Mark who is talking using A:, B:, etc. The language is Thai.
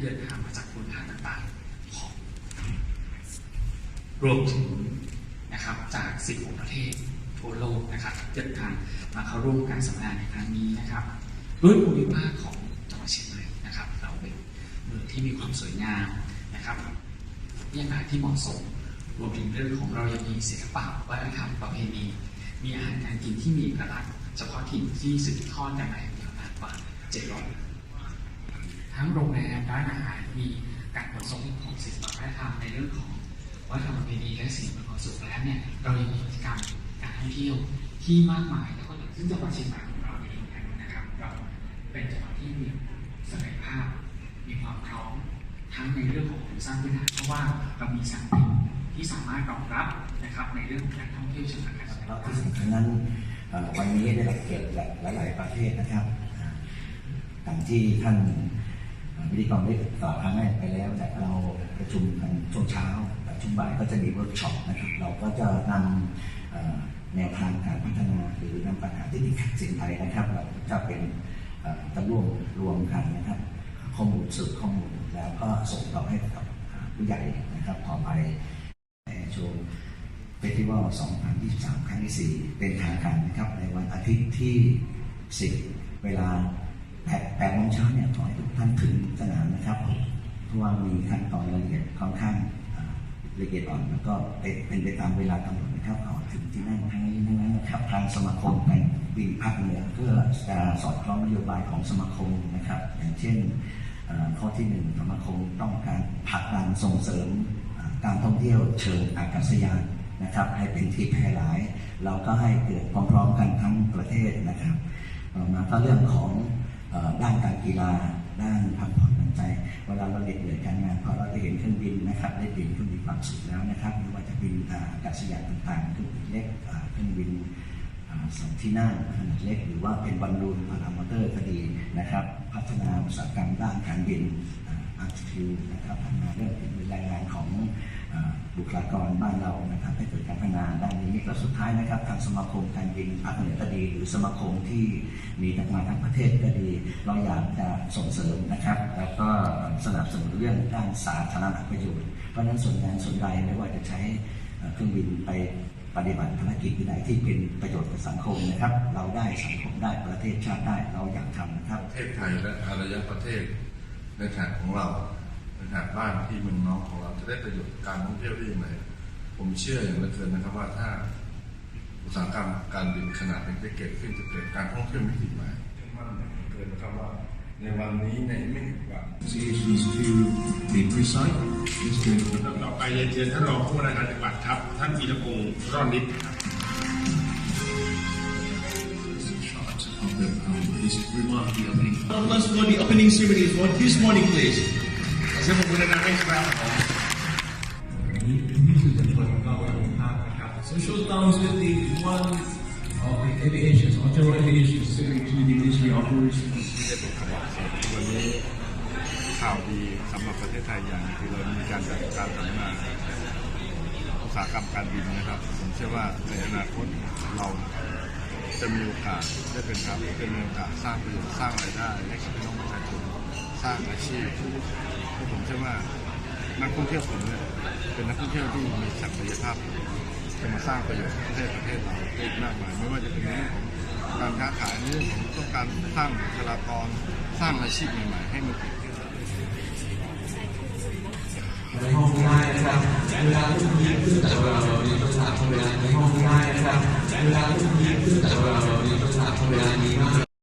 A: ที่เดินทางมาจากภูมิภาคต่างๆของรวมถึงนะครับจาก 16 ประเทศทั่วโลกนะครับเดินทางมาเข้าร่วมการสัมมนาในครั้งนี้นะครับ ด้วยภูมิภาคของจังหวัดเชียงใหม่นะครับ เราเป็นเมืองที่มีความสวยงามนะครับบรรยากาศที่เหมาะสม รวมถึงเรื่องของเรายังมีศิลปะวัฒนธรรมประเพณี มีอาหารการกินที่มีเอกลักษณ์เฉพาะถิ่นที่สืบทอดกันมาอย่างยาวนานกว่า 700 ทั้งโรงแรมร้านอาหารมีการผสมของศิลปะวัฒนธรรมในเรื่องของวัฒนธรรมประเพณีและสิ่งประกอสุขแล้วเนี่ยเรายังมีกิจกรรมการท่องเที่ยวที่มากมายแล้วก็ซึ่งจังหวัดเชียงใหม่ของเราเองนะครับเราเป็นจังหวัดที่มีศักยภาพ มีความพร้อมทั้งในเรื่องของโครงสร้างพื้นฐานเพราะว่าเรามีสถานที่ที่สามารถรองรับนะครับในเรื่องของการท่องเที่ยวเชิงอากาศ
B: แล้วที่สำคัญนั้นวันนี้ได้รับเกียรติหลายๆประเทศนะครับอ่างที่ท่าน วิทยการได้กล่าวครั้งแรกไปแล้วแต่เราประชุมกันช่วงเช้าแต่ช่วงบ่ายก็จะมีเวิร์กช็อปนะครับเราก็จะนำแนวทางการพัฒนาหรือนำปัญหาที่ติดขัดสิ่งใดนะครับ เราจะเป็นจะรวมรวมกันนะครับ ข้อมูลสืบข้อมูลแล้วก็ส่งต่อให้กับผู้ใหญ่นะครับต่อไปโชว์เฟสติวัล2023 ครั้งที่ 4 เป็นทางการนะครับ ในวันอาทิตย์ที่ 10 เวลา8 8โมงเช้าเนี่ยขอให้ ทุกท่านถึงสนามนะครับ เพราะว่ามีขั้นตอนรายละเอียดค่อนข้างละเอียดอ่อนแล้วก็เป็นไปตามเวลากำหนดนะครับขอถึงที่นั่นทั้งนี้ทั้งนั้นนะครับทางสมาคมการบินภาคเหนือเพื่อจะสอดคล้องนโยบายของสมาคมนะครับ อย่างเช่นข้อที่หนึ่งสมาคมต้องการผลักดันส่งเสริมการท่องเที่ยวเชิงอากาศยานนะครับ ให้เป็นที่แพร่หลาย เราก็ให้เกิดพร้อมๆกันทั้งประเทศนะครับต่อมาก็เรื่องของด้านการกีฬา ด้านพักผ่อนทางใจเวลาเราเหน็ดเหนื่อยการงานพอเราได้เห็นเครื่องบินนะครับได้บินเครื่องบินความสุขแล้วนะครับไม่ว่าจะบินอากาศยานต่างๆเครื่องบินเล็กเครื่องบินสองที่นั่งขนาดเล็กหรือว่าเป็นบอลลูนพารามอเตอร์ก็ดีนะครับ พัฒนาอุตสาหกรรมด้านการบินอาร์ติฟิวนะครับทำงานเรื่องเป็นรายงานของา บุคลากรบ้านเรานะครับให้เกิดการพัฒนาด้านนี้และสุดท้ายนะครับทางสมาคมการบินภาคเหนือก็ดี หรือสมาคมที่มีทั้งมาทั้งประเทศก็ดี เราอยากจะส่งเสริมนะครับ แล้วก็สนับสนุนเรื่องด้านสาธารณประโยชน์เพราะนั้นส่วนงานส่วนใดไม่ว่าจะใช้เครื่องบินไปปฏิบัติภารกิจที่ใดที่เป็นประโยชน์กับสังคมนะครับ เราได้สังคมได้ประเทศชาติได้เราอยากทำนะครับ
C: ประเทศไทยและอารยประเทศในแถบของเรา ในแถบบ้านที่เมืองน้องของเราจะได้ประโยชน์การท่องเที่ยวได้อย่างไรผมเชื่ออย่างเหลือเกินนะครับว่าถ้าอุตสาหกรรมการบินขนาดเล็กได้เกิดขึ้นจะเกิดการท่องเที่ยวมิติใหม่ซึ่งมั่นอย่างเหลือเกินนะครับว่าในวันนี้ในไม่กี่วัน
D: associations to be precise. Mr.
E: ต่อไปเรียนเชิญท่านรองผู้ว่าราชการจังหวัดครับ ท่านวีรพงศ์รอดนิดครับ
D: Shot of the, um, this remarkable opening. Let's go the opening ceremony for this morning, please.
E: ขอเสียงปรบมือดังๆให้ครับ
D: So shows down with the one of the aviation, so general aviation, secretary to the Ministry of Operations.
C: วันนี้ข่าวดีสำหรับประเทศไทยอย่างหนึ่งคือเรามีการจัดการสัมมนาอุตสาหกรรมการบินนะครับ ผมเชื่อว่าในอนาคตเราจะมีโอกาสได้เป็นครับเป็นโอกาสสร้างประโยชน์สร้างรายได้ให้กับพี่น้องประชาชนสร้างอาชีพเพ ราะผมเชื่อว่านักท่องเที่ยวผมเนี่ยเป็นนักท่องเที่ยวที่มีศักยภาพจะมาสร้างประโยชน์ให้ประเทศเราได้อีกมากมายไม่ว่าจะเป็นเรื่องของการค้าขายเรื่องของต้องการสร้างบุคลากรสร้างอาชีพใหม่ๆให้มันเกิดขึ้น
F: ในห้องไม่ได้นะครับ เวลาทุกทีขึ้นแต่เวลาเราเรียนภาษาเวลาในห้องไม่ได้นะครับ เวลาทุกทีขึ้นแต่เวลาเราเรียนภาษาเวลานี้มาก